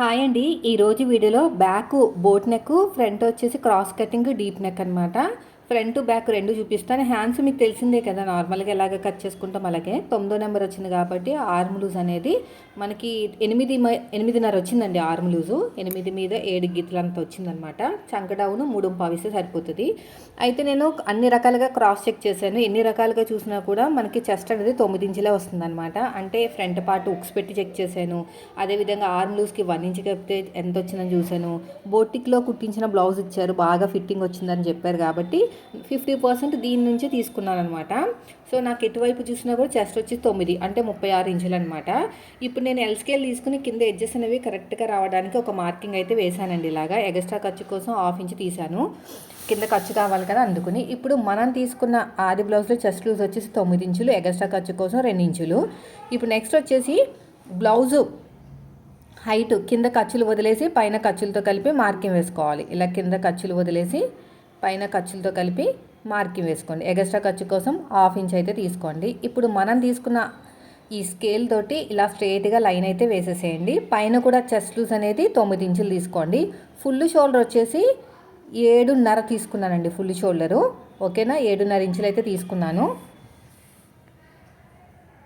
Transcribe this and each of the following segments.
Hi అండి. ఈరోజు వీడియోలో బ్యాక్ బోట్ నెక్ ఫ్రంట్ వచ్చేసి క్రాస్ కటింగ్ డీప్ నెక్ అనమాట ఫ్రంట్ బ్యాక్ రెండు చూపిస్తాను హ్యాండ్స్ మీకు తెలిసిందే కదా నార్మల్గా ఎలాగ కట్ చేసుకుంటాం అలాగే. తొమ్మిదో నెంబర్ వచ్చింది కాబట్టి ఆర్మ్ లూజ్ అనేది మనకి ఎనిమిది ఎనిమిదిన్నర వచ్చిందండి ఆర్మ్ లూజు. ఎనిమిది మీద ఏడు గీతలు అంత వచ్చిందనమాట. చంక డౌన్ మూడు పావిస్తే సరిపోతుంది. అయితే నేను అన్ని రకాలుగా క్రాస్ చెక్ చేశాను. ఎన్ని రకాలుగా చూసినా కూడా మనకి చెస్ట్ అనేది తొమ్మిది ఇంచులే వస్తుందన్నమాట అంటే ఫ్రంట్ పార్ట్ ఉక్స్ పెట్టి చెక్ చేశాను. అదేవిధంగా ఆర్మ్ లూజ్కి వన్ ఇంచ్ కప్పితే ఎంత వచ్చిందని చూశాను. బోటిక్లో కుట్టించిన బ్లౌజ్ ఇచ్చారు. బాగా ఫిట్టింగ్ వచ్చిందని చెప్పారు కాబట్టి ఫిఫ్టీ పర్సెంట్ దీని నుంచి తీసుకున్నాను అనమాట సో నాకు ఎటువైపు చూసినా కూడా చెస్ట్ వచ్చి తొమ్మిది అంటే ముప్పై ఆరు ఇంచులు అనమాట ఇప్పుడు నేను ఎల్ స్కేల్ తీసుకుని కింద ఎడ్జెస్ అనేవి కరెక్ట్గా రావడానికి ఒక మార్కింగ్ అయితే వేశానండి ఇలాగా. ఎగస్ట్రా ఖర్చు కోసం హాఫ్ ఇంచ్ తీశాను. కింద ఖర్చు కావాలి కదా అందుకుని. ఇప్పుడు మనం తీసుకున్న ఆది బ్లౌజ్లో చెస్ట్ లూజ్ వచ్చేసి తొమ్మిది ఇంచులు ఎగస్ట్రా ఖర్చు కోసం రెండు ఇంచులు. ఇప్పుడు నెక్స్ట్ వచ్చేసి బ్లౌజు హైట్ కింద ఖర్చులు వదిలేసి పైన ఖర్చులతో కలిపి మార్కింగ్ వేసుకోవాలి. ఇలా కింద ఖర్చులు వదిలేసి పైన ఖర్చులతో కలిపి మార్కింగ్ వేసుకోండి. ఎగస్ట్రా ఖర్చు కోసం హాఫ్ ఇంచ్ అయితే తీసుకోండి. ఇప్పుడు మనం తీసుకున్న ఈ స్కేల్ తోటి ఇలా స్ట్రేట్గా లైన్ అయితే వేసేసేయండి. పైన కూడా చెస్ట్ లూజ్ అనేది తొమ్మిది ఇంచులు తీసుకోండి. ఫుల్ షోల్డర్ వచ్చేసి ఏడున్నర తీసుకున్నానండి ఫుల్ షోల్డరు. ఓకేనా? ఏడున్నర ఇంచులు అయితే తీసుకున్నాను.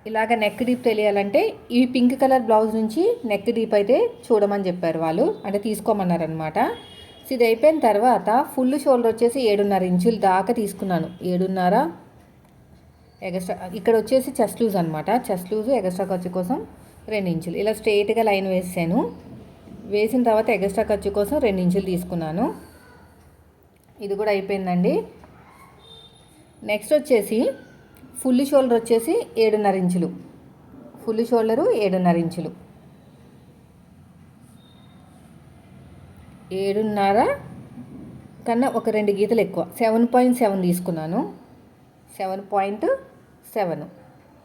ఇలాగ నెక్ డీప్ తెలియాలంటే ఈ పింక్ కలర్ బ్లౌజ్ నుంచి నెక్ డీప్ అయితే చూడమని చెప్పారు వాళ్ళు. అంటే తీసుకోమన్నారు అనమాట సో ఇది అయిపోయిన తర్వాత ఫుల్ షోల్డర్ వచ్చేసి ఏడున్నర ఇంచులు దాకా తీసుకున్నాను. ఏడున్నర ఎగస్ట్రా ఇక్కడ వచ్చేసి చెస్ట్ లూజ్ అనమాట చెస్ట్ లూజ్ ఎగస్ట్రా ఖర్చు కోసం రెండు ఇంచులు. ఇలా స్ట్రైట్గా లైన్ వేసాను. వేసిన తర్వాత ఎగస్ట్రా ఖర్చు కోసం రెండు ఇంచులు తీసుకున్నాను. ఇది కూడా అయిపోయిందండి. నెక్స్ట్ వచ్చేసి ఫుల్ షోల్డర్ వచ్చేసి ఏడున్నర ఇంచులు. ఫుల్ షోల్డరు ఏడున్నర ఇంచులు. ఏడున్నర కన్నా ఒక రెండు గీతలు ఎక్కువ. సెవెన్ పాయింట్ సెవెన్ తీసుకున్నాను. Seven point seven.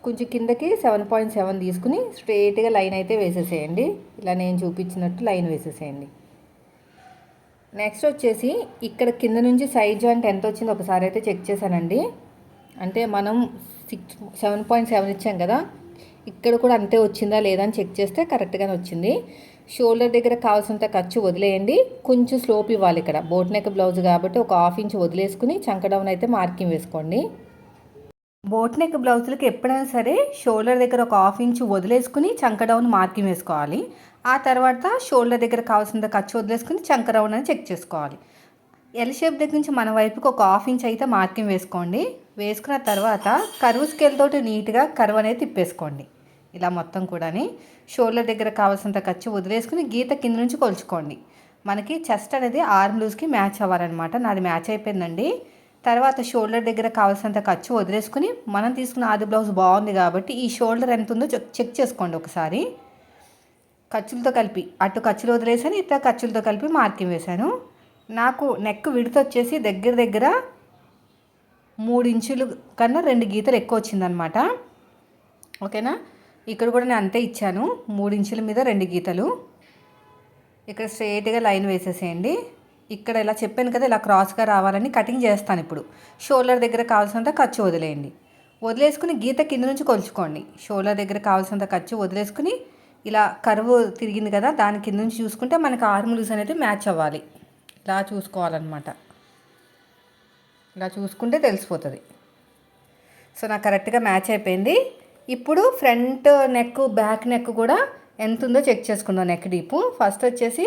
కొంచెం కిందకి సెవెన్ పాయింట్ సెవెన్ తీసుకుని స్ట్రేట్గా లైన్ అయితే వేసేసేయండి. ఇలా నేను చూపించినట్టు లైన్ వేసేసేయండి. నెక్స్ట్ వచ్చేసి ఇక్కడ కింద నుంచి సైడ్ జాయింట్ ఎంత వచ్చిందో ఒకసారి అయితే చెక్ చేశానండి. అంటే మనం సిక్స్ సెవెన్ పాయింట్ సెవెన్ ఇచ్చాం కదా ఇక్కడ కూడా అంతే వచ్చిందా లేదా అని చెక్ చేస్తే కరెక్ట్గానే వచ్చింది. షోల్డర్ దగ్గర కావాల్సినంత ఖర్చు వదిలేయండి. కొంచెం స్లోప్ ఇవ్వాలి ఇక్కడ. బోట్ నెక్ బ్లౌజ్ కాబట్టి ఒక హాఫ్ ఇంచ్ వదిలేసుకుని చంకడౌన్ అయితే మార్కింగ్ వేసుకోండి. బోట్ నెక్ బ్లౌజులకు ఎప్పుడైనా సరే షోల్డర్ దగ్గర ఒక హాఫ్ ఇంచ్ వదిలేసుకుని చంక డౌన్ మార్కింగ్ వేసుకోవాలి. ఆ తర్వాత షోల్డర్ దగ్గర కావాల్సినంత ఖర్చు వదిలేసుకుని చంక డౌన్ అని చెక్ చేసుకోవాలి. ఎల్ షేప్ దగ్గర నుంచి మన వైపుకి ఒక హాఫ్ ఇంచ్ అయితే మార్కింగ్ వేసుకోండి. వేసుకున్న తర్వాత కరువు స్కేల్ తోటి నీట్గా కరువు అనేది తిప్పేసుకోండి. ఇలా మొత్తం కూడాని షోల్డర్ దగ్గర కావాల్సినంత ఖర్చు వదిలేసుకుని గీత కింద నుంచి కొలుచుకోండి. మనకి చెస్ట్ అనేది ఆర్మ్ లూజ్కి మ్యాచ్ అవ్వాలన్నమాట. నాది మ్యాచ్ అయిపోయిందండి. తర్వాత షోల్డర్ దగ్గర కావాల్సినంత ఖర్చు వదిలేసుకుని మనం తీసుకున్న ఆది బ్లౌజ్ బాగుంది కాబట్టి ఈ షోల్డర్ ఎంత ఉందో చెక్ చెక్ చేసుకోండి ఒకసారి. ఖర్చులతో కలిపి అటు ఖర్చులు వదిలేసాను ఇట్లా ఖర్చులతో కలిపి మార్కింగ్ వేశాను. నాకు నెక్ విడత వచ్చేసి దగ్గర దగ్గర మూడు ఇంచులు కన్నా రెండు గీతలు ఎక్కువ వచ్చిందనమాట ఓకేనా? ఇక్కడ కూడా నేను అంతే ఇచ్చాను. మూడు ఇంచుల మీద రెండు గీతలు. ఇక్కడ స్ట్రైట్గా లైన్ వేసేసేయండి. ఇక్కడ ఇలా చెప్పాను కదా ఇలా క్రాస్గా రావాలని కటింగ్ చేస్తాను ఇప్పుడు. షోల్డర్ దగ్గర కావాల్సినంత ఖర్చు వదిలేయండి. వదిలేసుకుని గీత కింద నుంచి కొలుచుకోండి. షోల్డర్ దగ్గర కావాల్సినంత ఖర్చు వదిలేసుకుని ఇలా కరువు తిరిగింది కదా దాని కింద నుంచి చూసుకుంటే మనకి ఆర్మ్ లూజ్ అనేది మ్యాచ్ అవ్వాలి. ఇలా చూసుకోవాలన్నమాట. ఇలా చూసుకుంటే తెలిసిపోతుంది. సో నాకు కరెక్ట్గా మ్యాచ్ అయిపోయింది. ఇప్పుడు ఫ్రంట్ నెక్ బ్యాక్ నెక్ కూడా ఎంత ఉందో చెక్ చేసుకుందాం నెక్ డీపు ఫస్ట్ వచ్చేసి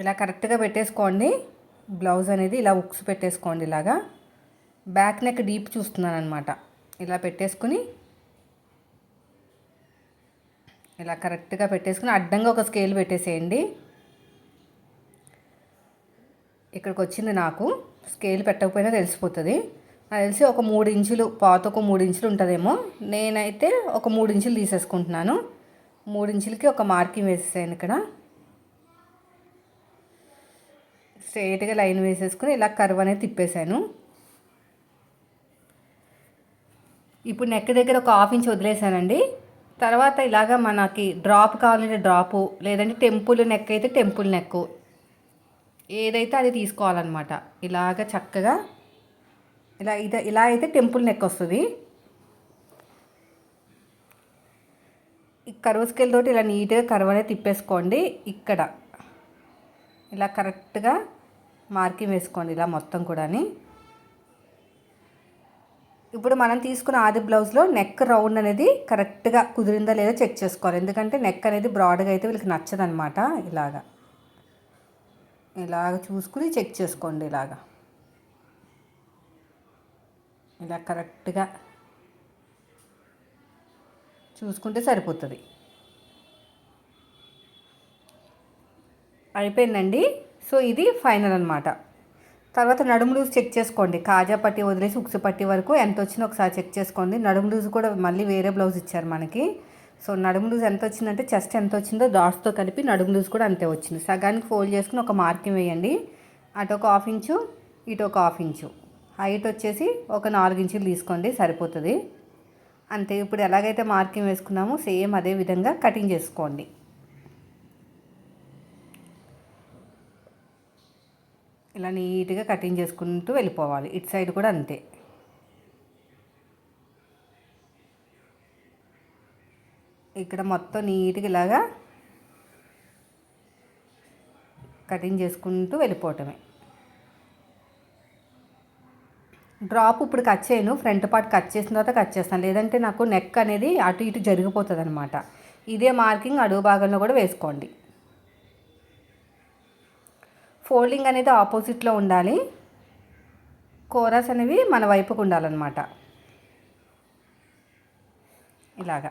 ఇలా కరెక్ట్గా పెట్టేసుకోండి. బ్లౌజ్ అనేది ఇలా ఉక్స్ పెట్టేసుకోండి ఇలాగా. బ్యాక్ నెక్ డీప్ చూస్తున్నాను అనమాట ఇలా పెట్టేసుకుని ఇలా కరెక్ట్గా పెట్టేసుకుని అడ్డంగా ఒక స్కేల్ పెట్టేసేయండి. ఇక్కడికి వచ్చింది నాకు. స్కేల్ పెట్టకపోయినా తెలిసిపోతుంది. నాకు తెలిసి ఒక మూడు ఇంచులు పాత ఒక మూడు ఇంచులు ఉంటుందేమో. నేనైతే ఒక మూడు ఇంచులు తీసేసుకుంటున్నాను. మూడు ఇంచులకి ఒక మార్కింగ్ వేసేసాను ఇక్కడ. స్ట్రైట్గా లైన్ వేసేసుకుని ఇలా కర్వ్ అనేది తిప్పేశాను. ఇప్పుడు నెక్ దగ్గర ఒక హాఫ్ ఇంచ్ వదిలేసానండి తర్వాత ఇలాగ మనకి డ్రాప్ కావాలంటే డ్రాపు లేదంటే టెంపుల్ నెక్ అయితే టెంపుల్ నెక్. ఏదైతే అది తీసుకోవాలన్నమాట. ఇలాగ చక్కగా ఇలా ఇది ఇలా అయితే టెంపుల్ నెక్ వస్తుంది. ఈ కరువు స్కేల్ తోటి ఇలా నీట్గా కరువు అనేది తిప్పేసుకోండి ఇక్కడ. ఇలా కరెక్ట్గా మార్కింగ్ వేసుకోండి ఇలా మొత్తం కూడాని. ఇప్పుడు మనం తీసుకున్న ఆది బ్లౌజ్లో నెక్ రౌండ్ అనేది కరెక్ట్గా కుదిరిందా లేదా చెక్ చేసుకోవాలి. ఎందుకంటే నెక్ అనేది బ్రాడ్గా అయితే వీళ్ళకి నచ్చదనమాట ఇలాగా. ఇలాగ చూసుకుని చెక్ చేసుకోండి ఇలాగా. ఇలా కరెక్ట్గా చూసుకుంటే సరిపోతుంది. అయిపోయిందండి. సో ఇది ఫైనల్ అనమాట తర్వాత నడుము లూజ్ చెక్ చేసుకోండి. కాజా పట్టి వదిలేసి ఉక్సు పట్టి వరకు ఎంత వచ్చిందో ఒకసారి చెక్ చేసుకోండి. నడుము లూజ్ కూడా మళ్ళీ వేరే బ్లౌజ్ ఇచ్చారు మనకి. సో నడుము లూజ్ ఎంత వచ్చిందంటే చెస్ట్ ఎంత వచ్చిందో డాట్స్తో కలిపి నడుము లూజ్ కూడా అంతే వచ్చింది. సగానికి ఫోల్డ్ చేసుకుని ఒక మార్కింగ్ వేయండి. అటు ఒక హాఫ్ ఇంచు ఇటు ఒక హాఫ్ ఇంచు. హైట్ వచ్చేసి ఒక నాలుగు ఇంచులు తీసుకోండి సరిపోతుంది. అంతే ఇప్పుడు ఎలాగైతే మార్కింగ్ వేసుకున్నామో సేమ్ అదే విధంగా కటింగ్ చేసుకోండి. ఇలా నీట్గా కటింగ్ చేసుకుంటూ వెళ్ళిపోవాలి ఇటు సైడ్ కూడా అంతే. ఇక్కడ మొత్తం నీట్గా ఇలాగా కటింగ్ చేసుకుంటూ వెళ్ళిపోవటమే. డ్రాప్ ఇప్పుడు కట్ చేయను. ఫ్రంట్ పార్ట్ కట్ చేసిన తర్వాత కట్ చేస్తాను. లేదంటే నాకు నెక్ అనేది అటు ఇటు జరిగిపోతుంది అనమాట ఇదే మార్కింగ్ అడుగు భాగంలో కూడా వేసుకోండి. ఫోల్డింగ్ అనేది ఆపోజిట్లో ఉండాలి. కోరస్ అనేవి మన వైపుకు ఉండాలన్నమాట. ఇలాగా.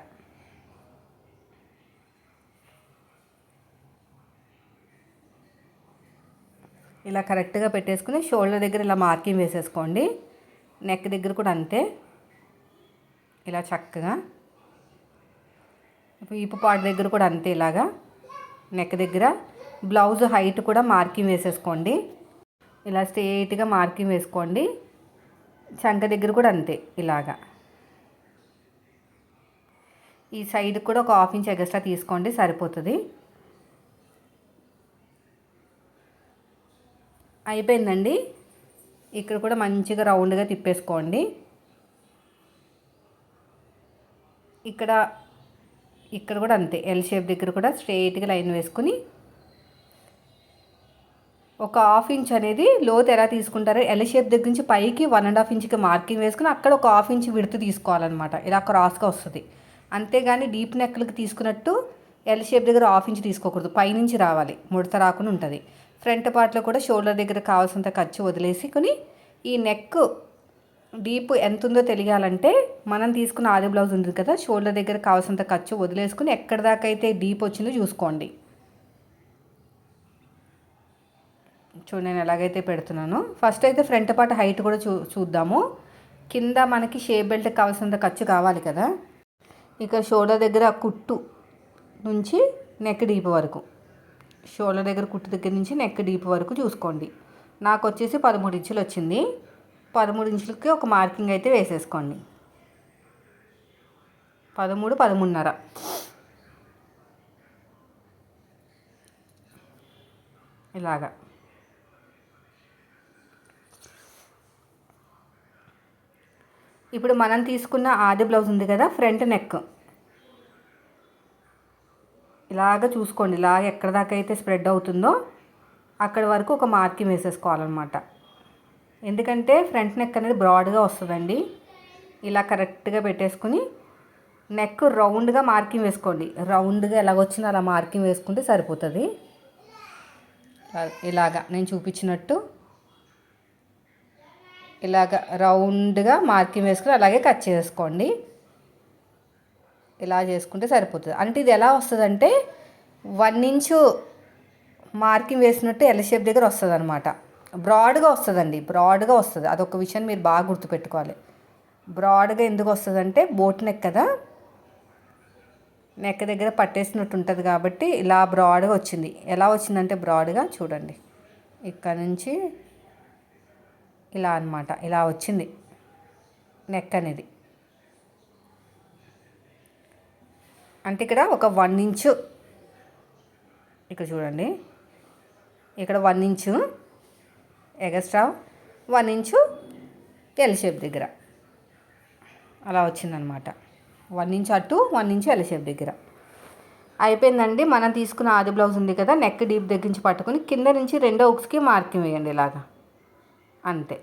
ఇలా కరెక్ట్గా పెట్టేసుకుని షోల్డర్ దగ్గర ఇలా మార్కింగ్ వేసేసుకోండి. నెక్ దగ్గర కూడా అంతే. ఇలా చక్కగా. ఈపు పాటు దగ్గర కూడా అంతే ఇలాగా. నెక్ దగ్గర. బ్లౌజ్ హైట్ కూడా మార్కింగ్ వేసేసుకోండి. ఇలా స్ట్రేట్గా మార్కింగ్ వేసుకోండి. చంక దగ్గర కూడా అంతే ఇలాగా. ఈ సైడ్ కూడా ఒక హాఫ్ ఇంచ్ ఎగస్ట్రా తీసుకోండి సరిపోతుంది. అయిపోయిందండి? ఇక్కడ కూడా మంచిగా రౌండ్గా తిప్పేసుకోండి. ఇక్కడ ఇక్కడ కూడా అంతే. ఎల్ షేప్ దగ్గర కూడా స్ట్రైట్గా లైన్ వేసుకుని ఒక హాఫ్ ఇంచ్ అనేది లోతు ఎలా తీసుకుంటారో ఎల్ షేప్ దగ్గర నుంచి పైకి వన్ అండ్ హాఫ్ ఇంచ్కి మార్కింగ్ వేసుకుని అక్కడ ఒక హాఫ్ ఇంచ్ విడుతు తీసుకోవాలన్నమాట. ఇలా క్రాస్గా వస్తుంది. అంతేగాని డీప్ నెక్లకి తీసుకున్నట్టు ఎల్ షేప్ దగ్గర హాఫ్ ఇంచ్ తీసుకోకూడదు. పైనుంచి రావాలి. ముడత రాకుండా ఉంటుంది. ఫ్రంట్ పార్ట్లో కూడా షోల్డర్ దగ్గర కావాల్సినంత ఖర్చు వదిలేసుకుని ఈ నెక్ డీప్ ఎంత ఉందో తెలియాలంటే మనం తీసుకున్న ఆది బ్లౌజ్ ఉంది కదా షోల్డర్ దగ్గర కావాల్సినంత ఖర్చు వదిలేసుకుని ఎక్కడి దాకా అయితే డీప్ వచ్చిందో చూసుకోండి. చూడండి నేను ఎలాగైతే పెడుతున్నాను. ఫస్ట్ అయితే ఫ్రంట్ పార్ట్ హైట్ కూడా చూ చూద్దాము. కింద మనకి షేప్ బెల్ట్ కావాల్సినంత ఖర్చు కావాలి కదా. ఇక షోల్డర్ దగ్గర కుట్టు నుంచి నెక్ డీప్ వరకు. షోల్డర్ దగ్గర కుట్టు దగ్గర నుంచి నెక్ డీప్ వరకు చూసుకోండి. నాకు వచ్చేసి పదమూడు ఇంచులు వచ్చింది. పదమూడు ఇంచులకి ఒక మార్కింగ్ అయితే వేసేసుకోండి. పదమూడు పదమూడున్నర. ఇలాగా. ఇప్పుడు మనం తీసుకున్న ఆది బ్లౌజ్ ఉంది కదా ఫ్రంట్ నెక్. ఇలాగ చూసుకోండి ఇలాగ ఎక్కడ దాకా అయితే స్ప్రెడ్ అవుతుందో అక్కడ వరకు ఒక మార్కింగ్ వేసేసుకోవాలన్నమాట. ఎందుకంటే ఫ్రంట్ నెక్ అనేది బ్రాడ్గా వస్తుందండి. ఇలా కరెక్ట్గా పెట్టేసుకుని నెక్ రౌండ్గా మార్కింగ్ వేసుకోండి. రౌండ్గా ఎలాగొచ్చినా అలా మార్కింగ్ వేసుకుంటే సరిపోతుంది. ఇలాగా నేను చూపించినట్టు ఇలాగ రౌండ్గా మార్కింగ్ వేసుకుని అలాగే కట్ చేసుకోండి ఇలా చేసుకుంటే సరిపోతుంది. అంటే ఇది ఎలా వస్తుందంటే వన్ ఇంచు మార్కింగ్ వేసినట్టు ఎల్ షేప్ దగ్గర వస్తుంది అనమాట బ్రాడ్గా వస్తుందండి. బ్రాడ్గా వస్తుంది. అదొక విషయం మీరు బాగా గుర్తుపెట్టుకోవాలి. బ్రాడ్గా ఎందుకు వస్తుందంటే బోట్ నెక్ కదా? నెక్ దగ్గర పట్టేసినట్టు ఉంటుంది కాబట్టి ఇలా బ్రాడ్గా వచ్చింది. ఎలా వచ్చిందంటే బ్రాడ్గా చూడండి. ఇక్కడ నుంచి ఇలా అనమాట ఇలా వచ్చింది. నెక్ అనేది. అంటే ఇక్కడ ఒక వన్ ఇంచు ఇక్కడ చూడండి. ఇక్కడ one inch extra one inch L shape దగ్గర. అలా వచ్చిందనమాట. వన్ ఇంచు అటు వన్ ఇంచు ఎల్ షేప్ దగ్గర. అయిపోయిందండి. మనం తీసుకున్న ఆది బ్లౌజ్ ఉంది కదా నెక్ డీప్ దగ్గర నుంచి పట్టుకుని కింద నుంచి రెండో ఉక్స్కి మార్కింగ్ వేయండి ఇలాగా. అంతే.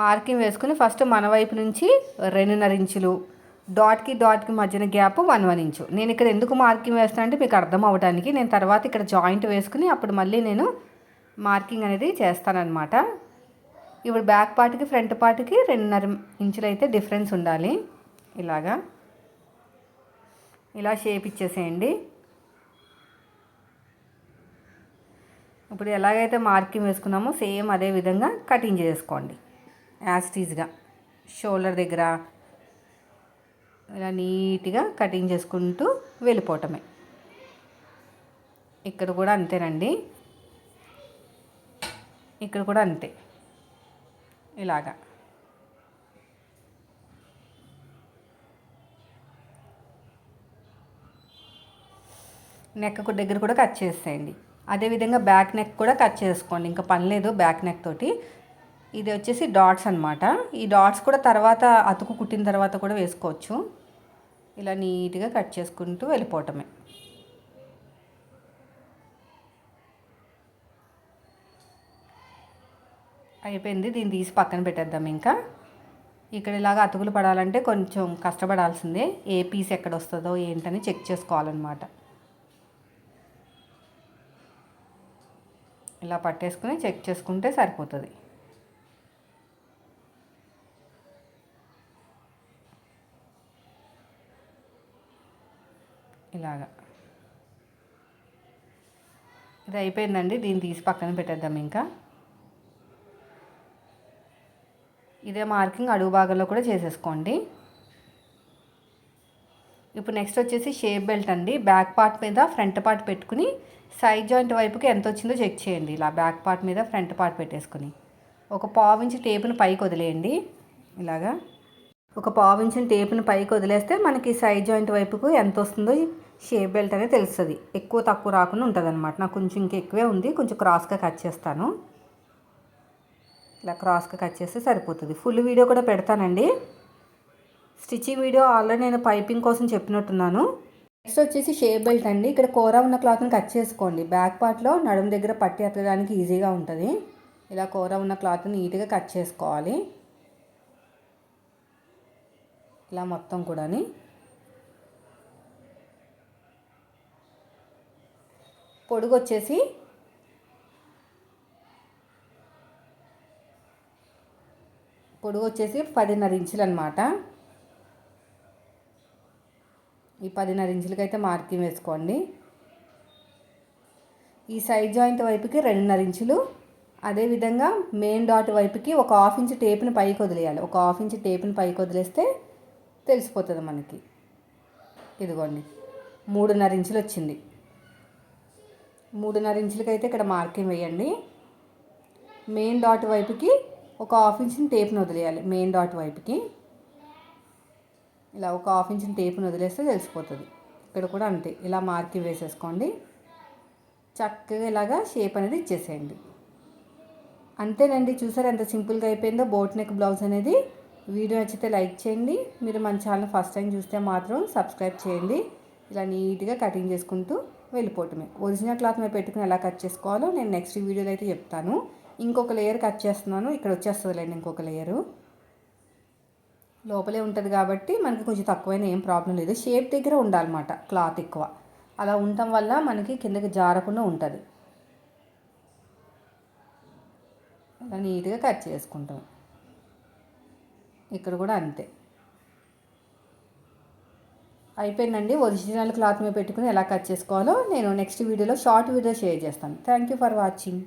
మార్కింగ్ వేసుకుని ఫస్ట్ మన వైపు నుంచి రెండున్నర ఇంచులు డాట్కి డాట్కి మధ్యన గ్యాప్ వన్ వన్ ఇంచు. నేను ఇక్కడ ఎందుకు మార్కింగ్ వేస్తాను అంటే మీకు అర్థం అవ్వడానికి నేను తర్వాత ఇక్కడ జాయింట్ వేసుకుని అప్పుడు మళ్ళీ నేను మార్కింగ్ అనేది చేస్తానన్నమాట. ఇప్పుడు బ్యాక్ పార్ట్కి ఫ్రంట్ పార్ట్కి రెండున్నర ఇంచులు అయితే డిఫరెన్స్ ఉండాలి. ఇలాగా. ఇలా షేప్ ఇచ్చేసేయండి. ఇప్పుడు ఎలాగైతే మార్కింగ్ వేసుకున్నామో సేమ్ అదే విధంగా కటింగ్ చేసుకోండి. యాస్టీజ్గా షోల్డర్ దగ్గర ఇలా నీట్గా కటింగ్ చేసుకుంటూ వెళ్ళిపోవటమే. ఇక్కడ కూడా అంతేనండి. ఇక్కడ కూడా అంతే. ఇలాగా. నెక్ దగ్గర కూడా కట్ చేసేయండి. అదేవిధంగా బ్యాక్ నెక్ కూడా కట్ చేసుకోండి. ఇంకా పని లేదు బ్యాక్ నెక్ తోటి. ఇది వచ్చేసి డాట్స్ అనమాట ఈ డాట్స్ కూడా తర్వాత అతుకు కుట్టిన తర్వాత కూడా వేసుకోవచ్చు. ఇలా నీట్గా కట్ చేసుకుంటూ వెళ్ళిపోవటమే. అయిపోయింది. దీన్ని తీసి పక్కన పెట్టేద్దాం ఇంకా. ఇక్కడ ఇలాగ అతుకులు పడాలంటే కొంచెం కష్టపడాల్సిందే. ఏ పీస్ ఎక్కడ వస్తుందో ఏంటని చెక్ చేసుకోవాలన్నమాట. ఇలా పట్టేసుకుని చెక్ చేసుకుంటే సరిపోతుంది. ఇలాగా. ఇది అయిపోయిందండి దీన్ని తీసి పక్కన పెట్టేద్దాం ఇంకా. ఇదే మార్కింగ్ అడుగు భాగంలో కూడా చేసేసుకోండి. ఇప్పుడు నెక్స్ట్ వచ్చేసి షేప్ బెల్ట్ అండి. బ్యాక్ పార్ట్ మీద ఫ్రంట్ పార్ట్ పెట్టుకుని సైడ్ జాయింట్ వైపుకి ఎంత వచ్చిందో చెక్ చేయండి. ఇలా బ్యాక్ పార్ట్ మీద ఫ్రంట్ పార్ట్ పెట్టేసుకుని. ఒక పావు టేపును పైకి వదిలేయండి. ఇలాగా. ఒక పావు టేపును పైకి వదిలేస్తే మనకి సైడ్ జాయింట్ వైపుకు ఎంత వస్తుందో షేప్ బెల్ట్ అనేది తెలుస్తుంది. ఎక్కువ తక్కువ రాకుండా ఉంటుంది అనమాట నాకు కొంచెం ఇంకా ఎక్కువే ఉంది. కొంచెం క్రాస్గా కట్ చేస్తాను. ఇలా క్రాస్గా కట్ చేస్తే సరిపోతుంది. ఫుల్ వీడియో కూడా పెడతానండి. స్టిచ్చింగ్ వీడియో ఆల్రెడీ నేను పైపింగ్ కోసం చెప్పినట్టున్నాను. నెక్స్ట్ వచ్చేసి షేప్ బెల్ట్ అండి. ఇక్కడ కూర ఉన్న క్లాత్ని కట్ చేసుకోండి. బ్యాక్ పార్ట్లో నడుము దగ్గర పట్టి ఎత్తడానికి ఈజీగా ఉంటుంది. ఇలా కూర ఉన్న క్లాత్ని నీట్గా కట్ చేసుకోవాలి. ఇలా మొత్తం కూడాని. పొడుగు వచ్చేసి పొడుగు వచ్చేసి పదిన్నర ఇంచులు అనమాట ఈ పదిన్నర ఇంచులకైతే మార్కింగ్ వేసుకోండి. ఈ సైడ్ జాయింట్ వైపుకి రెండున్నర ఇంచులు అదేవిధంగా మెయిన్ డాట్ వైపుకి ఒక హాఫ్ ఇంచ్ టేప్ని పైకి వదిలేయాలి. ఒక హాఫ్ ఇంచ్ టేప్ని పైకి వదిలేస్తే తెలిసిపోతుంది మనకి. ఇదిగోండి మూడున్నర ఇంచులు వచ్చింది మూడున్నర ఇంచులకి అయితే ఇక్కడ మార్కింగ్ వేయండి. మెయిన్ డాట్ వైపుకి ఒక హాఫ్ ఇంచ్ని టేప్ని వదిలేయాలి. మెయిన్ డాట్ వైపుకి. ఇలా ఒక హాఫ్ ఇంచ్ని టేప్ను వదిలేస్తే తెలిసిపోతుంది. ఇక్కడ కూడా అంతే. ఇలా మార్కింగ్ వేసేసుకోండి. చక్కగా ఇలాగా షేప్ అనేది ఇచ్చేసేయండి. అంతేనండి. చూసారు ఎంత సింపుల్గా అయిపోయిందో బోట్ నెక్ బ్లౌజ్ అనేది. వీడియో నచ్చితే లైక్ చేయండి. మీరు మన ఛానల్ ఫస్ట్ టైం చూస్తే మాత్రం సబ్స్క్రైబ్ చేయండి. ఇలా నీట్గా కటింగ్ చేసుకుంటూ వెళ్ళిపోవటమే. ఒరిజినల్ క్లాత్ మీద పెట్టుకుని ఎలా కట్ చేసుకోవాలో నేను నెక్స్ట్ వీడియోలో అయితే చెప్తాను. ఇంకొక లేయర్ కట్ చేస్తున్నాను. ఇక్కడ వచ్చేస్తుందిలేండి ఇంకొక లేయరు లోపలే ఉంటుంది కాబట్టి మనకి కొంచెం తక్కువైనా ఏం ప్రాబ్లం లేదు. షేప్ దగ్గర ఉండాలన్నమాట క్లాత్ ఎక్కువ. అలా ఉండటం వల్ల మనకి కిందకి జారకుండా ఉంటుంది. అలా నీట్గా కట్ చేసుకుంటాం. ఇక్కడ కూడా అంతే. అయిపోయిందండి. ఒరిజినల్ క్లాత్ మీద పెట్టుకుని ఎలా కట్ చేసుకోవాలో నేను నెక్స్ట్ వీడియోలో షార్ట్ వీడియో షేర్ చేస్తాను. Thank you for watching.